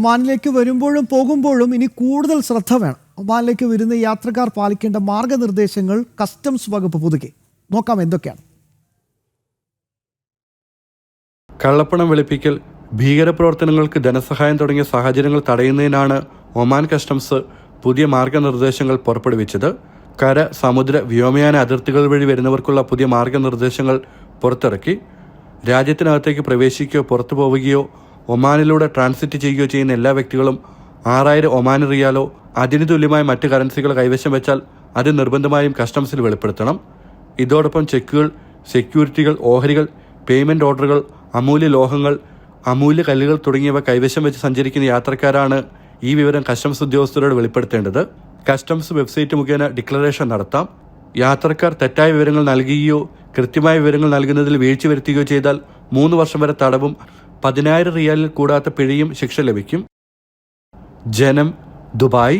ഒമാനിലേക്ക് വരുമ്പോഴും പോകുമ്പോഴും ഇനി കൂടുതൽ ശ്രദ്ധ വേണം. ഒമാനിലേക്ക് വരുന്ന യാത്രക്കാർ പാലിക്കേണ്ട മാർഗനിർദ്ദേശങ്ങൾ കസ്റ്റംസ് വകുപ്പ് പുതുക്കി. നോക്കാം എന്തൊക്കെയാണ്. കള്ളപ്പണം വെളുപ്പിക്കൽ ഭീകരപ്രവർത്തനങ്ങൾക്ക് ധനസഹായം തുടങ്ങിയ സാഹചര്യങ്ങൾ തടയുന്നതിനാണ് ഒമാൻ കസ്റ്റംസ് പുതിയ മാർഗനിർദ്ദേശങ്ങൾ പുറപ്പെടുവിച്ചത്. കര സമുദ്ര വ്യോമയാന അതിർത്തികൾ വഴി വരുന്നവർക്കുള്ള പുതിയ മാർഗനിർദ്ദേശങ്ങൾ പുറത്തിറക്കി. രാജ്യത്തിനകത്തേക്ക് പ്രവേശിക്കുകയോ പുറത്തു പോവുകയോ ഒമാനിലൂടെ ട്രാൻസിറ്റ് ചെയ്യുകയോ ചെയ്യുന്ന എല്ലാ വ്യക്തികളും ആറായിരം ഒമാൻ റിയാലോ അതിന് തുല്യമായ മറ്റ് കറൻസികൾ കൈവശം വെച്ചാൽ അത് നിർബന്ധമായും കസ്റ്റംസിൽ വെളിപ്പെടുത്തണം. ഇതോടൊപ്പം ചെക്കുകൾ സെക്യൂരിറ്റികൾ ഓഹരികൾ പേയ്മെന്റ് ഓർഡറുകൾ അമൂല്യ ലോഹങ്ങൾ അമൂല്യ കല്ലുകൾ തുടങ്ങിയവ കൈവശം വെച്ച് സഞ്ചരിക്കുന്ന യാത്രക്കാരാണ് ഈ വിവരം കസ്റ്റംസ് ഉദ്യോഗസ്ഥരോട് വെളിപ്പെടുത്തേണ്ടത്. കസ്റ്റംസ് വെബ്സൈറ്റ് മുഖേന ഡിക്ലറേഷൻ നടത്താം. യാത്രക്കാർ തെറ്റായ വിവരങ്ങൾ നൽകുകയോ കൃത്യമായ വിവരങ്ങൾ നൽകുന്നതിൽ വീഴ്ച വരുത്തുകയോ ചെയ്താൽ മൂന്ന് വർഷം വരെ തടവും പതിനായിരം റിയാലിൽ കൂടാത്ത പിഴയും ശിക്ഷ ലഭിക്കും. ജനം ദുബായ്.